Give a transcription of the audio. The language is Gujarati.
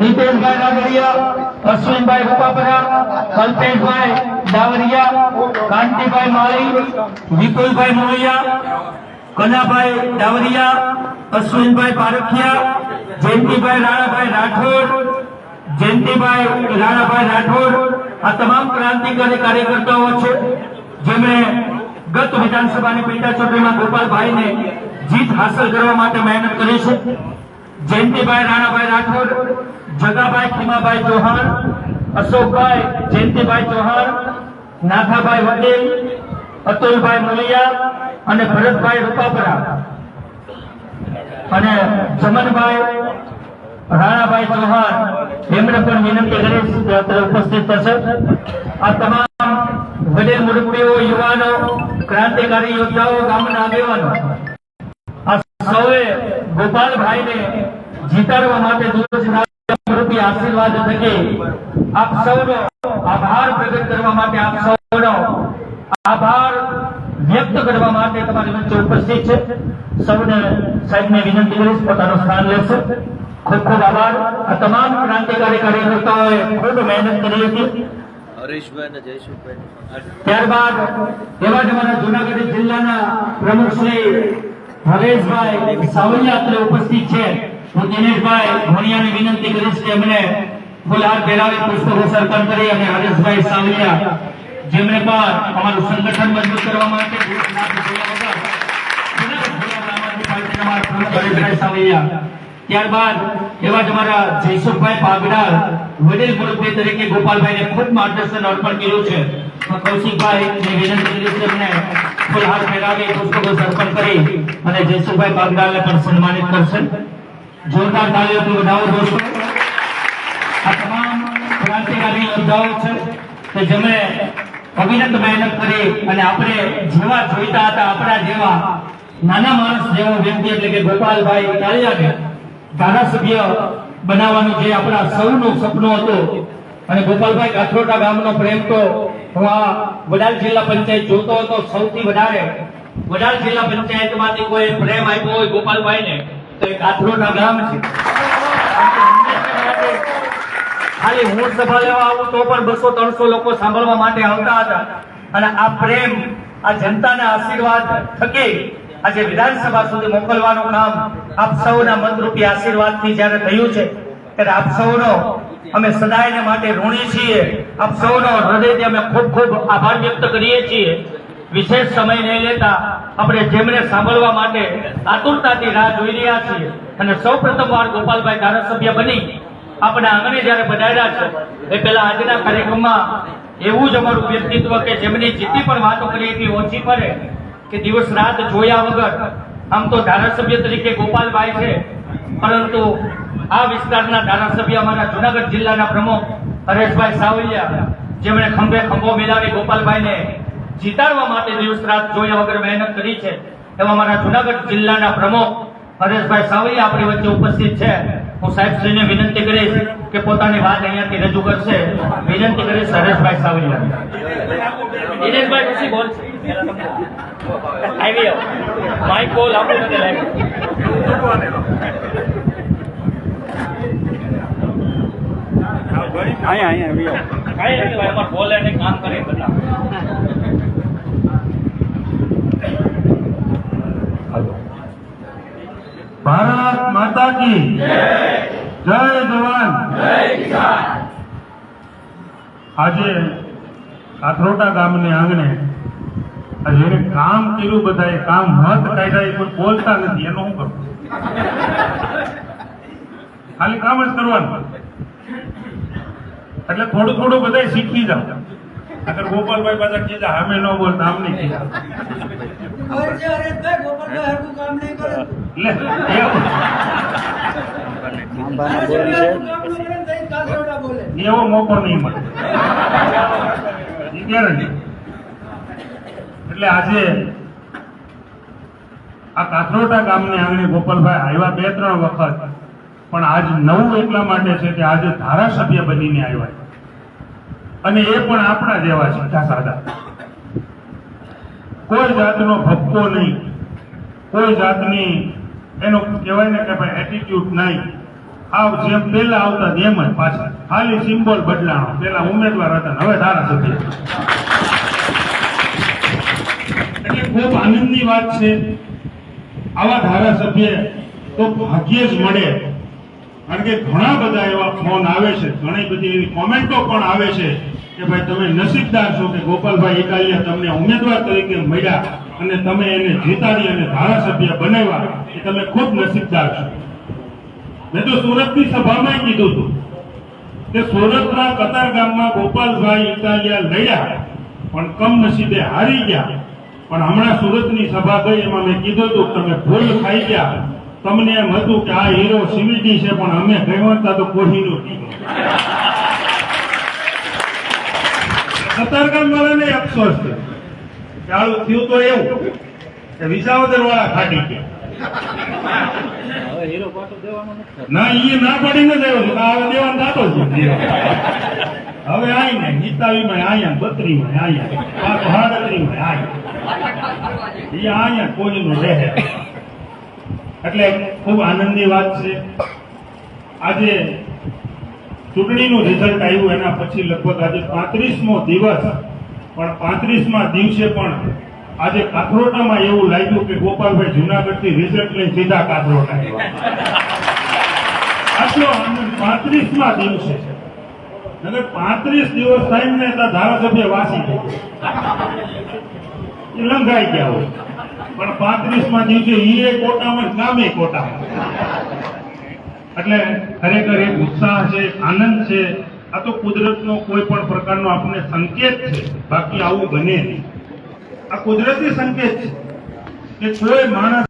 નીતેશભાઈ રાગડિયા, અશ્વિનભાઈ રૂપાપરા કલ્પેશભાઈ ડાવરિયા, કાંતિભાઈ માળી, વિપુલભાઈ મોહૈયા કનાભાઈ ડાવરિયા, અશ્વિનભાઈ પારખિયા, જયંતિભાઈ રાણાભાઈ રાઠોડ, જયંતિભાઈ રાણાભાઈ રાઠોડ, આ તમામ ક્રાંતિકારી કાર્યકર્તાઓ છે. જેમણે ગત વિધાનસભાની પેટા ચૂંટણીમાં ગોપાલભાઈને જીત હાંસલ કરવા માટે મહેનત કરી છે. જયંતિભાઈ, રાણાભાઈ રાઠોડ, જગાભાઈ, ખીમાભાઈ ચૌહાણ, અશોકભાઈ, જયંતિભાઈ ચૌહાણ, નાથાભાઈ વડેલ અતુલભાઈ મુલિયા અને ભરતભાઈ રૂપાપરા. અને જમનભાઈ, રાણાભાઈ ચૌહાણ એમણે પણ વિનંતી કરી ઉપસ્થિત થશે. આ તમામ વડીલ મુરબીઓ યુવાનો, ક્રાંતિકારી યોદ્ધાઓ, ગામના આગેવાનો, આ સૌએ ગોપાલભાઈને જીતાડવા માટે દૂરદર્શન આશીર્વાદ થકી આપ સૌનો આભાર પ્રગટ કરવા માટે આપ સૌનો આભાર વ્યક્ત કરવા માટે તમારી વચ્ચે ઉપસ્થિત છે. સૌને સાહેબને વિનંતી કરીશ પોતાનું સ્થાન લેશે. ખૂબ ખૂબ આભાર. આ તમામ ક્રાંતિકારી કાર્યકર્તાઓએ ખૂબ મહેનત કરી હતી. ત્યારબાદ એવા જ અમારા જુનાગઢ જિલ્લાના પ્રમુખ શ્રી હરેશભાઈ સાવલિયા અત્રે ઉપસ્થિત છે. હું દિનેશભાઈ ભણિયાને વિનંતી કરીશ કે એમને ફુલહાર પહેરાવી પુસ્તકો અર્પણ કરી અને હરેશભાઈ સાવલિયા જેમણે પણ અમારું સંગઠન મજબૂત કરવા માટે ત્યારબાદ એવા જ અમારા જયસુખભાઈ પાગડાર વડીલ મુરબ્બી તરીકે ગોપાલભાઈને ખૂબ માર્ગદર્શન અર્પણ કર્યું છે કૌશિકભાઈ ને વિનંતી કરીશ કે એમને ફૂલહાર પહેરાવી પુસ્તકો અર્પણ કરી અને જયસુખભાઈ પાગડારને પણ સન્માનિત કરશે જોરદાર તાળીઓથી વધાવો દોસ્તો. આ તમામ ક્રાંતિકારી યોદ્ધાઓ છે કે જેમણે અવિરત મહેનત કરી અને આપણે જેવા જોઈતા હતા, આપણા જેવા નાના માણસ જેવો વ્યક્તિ એટલે કે ગોપાલભાઈ કાળિયાને ધારાસભ્ય બનાવવાનું જે આપણા સૌનું સપનું હતું. અને ગોપાલભાઈ કાથરોટા ગામનો પ્રેમ તો હું આ વડાલ જિલ્લા પંચાયત જોતો હતો સૌથી વધારે. વડાલ જિલ્લા પંચાયતમાંથી કોઈ પ્રેમ આપ્યો હોય ગોપાલભાઈને તો એ કાથરોટા ગામ છે. ખાલી હું સભા લેવા આવું તો પણ બસો ત્રણસો લોકો સાંભળવા માટે આવતા હતા. અને આ પ્રેમ, આ જનતાના આશીર્વાદ થકી આજે વિધાનસભા સુધી મોકલવાનું કામ આપ સૌના મતરૂપી આશીર્વાદથી જ્યારે થયું છે, ત્યારે આપ સૌનો અમે સદાયને માટે ઋણી છીએ. આપ સૌનો હૃદયથી અમે ખૂબ ખૂબ આભાર વ્યક્ત કરીએ છીએ. વિશેષ સમય નહીં લેતા આપણે જેમને સાંભળવા માટે આતુરતાથી રાહ જોઈ રહ્યા છીએ અને સૌ વાર ગોપાલભાઈ ધારાસભ્ય બની આપણે આંગણે જ્યારે બધાયેલા છે, એ પહેલા આજના કાર્યક્રમમાં એવું જ અમારું વ્યક્તિત્વ કે જેમની જેટલી પણ વાતો કરી એટલી ઓછી પડે કે દિવસ રાત જોયા વગર આમ તો ધારાસભ્ય તરીકે ગોપાલભાઈ છે, પરંતુ આ વિસ્તારના ધારાસભ્ય અમારા જુનાગઢ જિલ્લાના પ્રમુખ હરેશભાઈ સાવલિયા, જેમણે ખંભે ખંભો મિલાવી ગોપાલભાઈને જીતાડવા માટે દિવસ રાત જોયા વગર મહેનત કરી છે. એવા અમારા જુનાગઢ જિલ્લાના પ્રમુખ હરેશભાઈ સાવલિયા આપણી વચ્ચે ઉપસ્થિત છે. હું સાહેબશ્રીને વિનંતી કરીશ કે પોતાની વાત અહીંયાથી રજૂ કરશે. વિનંતી કરીશ હરેશભાઈ સાવલિયા દિનેશભાઈ પછી બોલ. આવી માઇક બોલ આપણે અહીંયા અહીંયા આવી જાઓ. ભાઈ અમારે બોલે કામ કરે બધા. ભારત માતા કી જય. જવાન. આજે આથરોટા ગામને આંગણે આ જેને કામ કર્યું બધા કામ મત કાઢ્યા એ કોઈ બોલતા નથી એનું શું કરું? ખાલી કામ જ કરવાનું. એટલે થોડું થોડું બધા શીખી જાવ અગર ગોપાલભાઈ પાછા કીધા અમે ન બોલતા આમ નહીં કીધા હરકું કામ નહીં બોરી છે. એવો મોકો નહીં મળે. એટલે આજે આ કાથરોટા ગામને આંગણે ગોપાલભાઈ આવ્યા બે ત્રણ વખત. પણ આજ નવું એટલા માટે છે કે આજે ધારાસભ્ય બનીને આવ્યા અને એ પણ આપણા જેવા સીધા સાદા. કોઈ જાતનો ભપકો નહીં. કોઈ જાતની એનો કહેવાય ને કે ભાઈ એટીટ્યુડ નહીં. આવ જેમ પેલા આવતા એમ જ પાછા. ખાલી સિમ્બોલ બદલાણો. પેલા ઉમેદવાર હતા હવે ધારાસભ્ય. એટલે ખૂબ આનંદની વાત છે. આવા ધારાસભ્ય તો ભાગ્યે જ મળે. કારણ કે ઘણા બધા એવા ફોન આવે છે. ઘણી બધી એવી કોમેન્ટો પણ આવે છે કે ભાઈ તમે નસીબદાર છો કે ગોપાલભાઈ એકાલિયા તમને ઉમેદવાર તરીકે મળ્યા. અને તમે એને જીતાડી અને ધારાસભ્ય બનાવ્યા એ તમે ખૂબ નસીબદાર છો. મેં તો સુરતની સભામાં કીધું હતું કે સુરતના કતાર ગામમાં ગોપાલભાઈ ઇટાલિયા લડ્યા, પણ કમનસીબે હારી ગયા. પણ હમણાં સુરતની સભા ગઈ એમાં મેં કીધું હતું તમે ભૂલ ખાઈ ગયા. તમને એમ હતું કે આ હીરો સિમિટી છે, પણ અમે કહેવતા તો કોહીનું કતારગામ વાળાને અફસોસ છે. આવું થયું તો એવું. કે વિસાવદર વાળા ખાટી ગયા. ના એ ના પડીને જ આવ્યો છું હવે દેવાન થતો જ હવે આઈ ને ગીતાવીમાં આયા બત્રીમાં આયા પાછો હાડત્રીમાં આયા એ આયા કોઈનું રહે. એટલે ખૂબ આનંદની વાત છે. આજે ચૂંટણીનું રિઝલ્ટ આવ્યું એના પછી લગભગ આજે પાંત્રીસમો દિવસ પણ પાંત્રીસમાં દિવસે પણ આજે કાથરોટામાં એવું લાગ્યું કે ગોપાલભાઈ જુનાગઢથી રિઝલ્ટ લઈને સીધા કાથરોટા આટલો આનંદ પાંત્રીસમાં દિવસે. નગર પાંત્રીસ દિવસ થાય ને ત્યાં ધારાસભ્ય વાસી થઈ. એ લંઘાઈ ગયા હોય. પણ પાંત્રીસમાં દિવસે એ કોટામાં કામે કોટામાં એટલે ખરેખર એક ઉત્સાહ છે આનંદ છે. આ તો કુદરતનો કોઈ પણ પ્રકારનો આપણને સંકેત છે. બાકી આવું બને નહીં. આ કુદરતી સંકેત છે કે કોઈ માણસ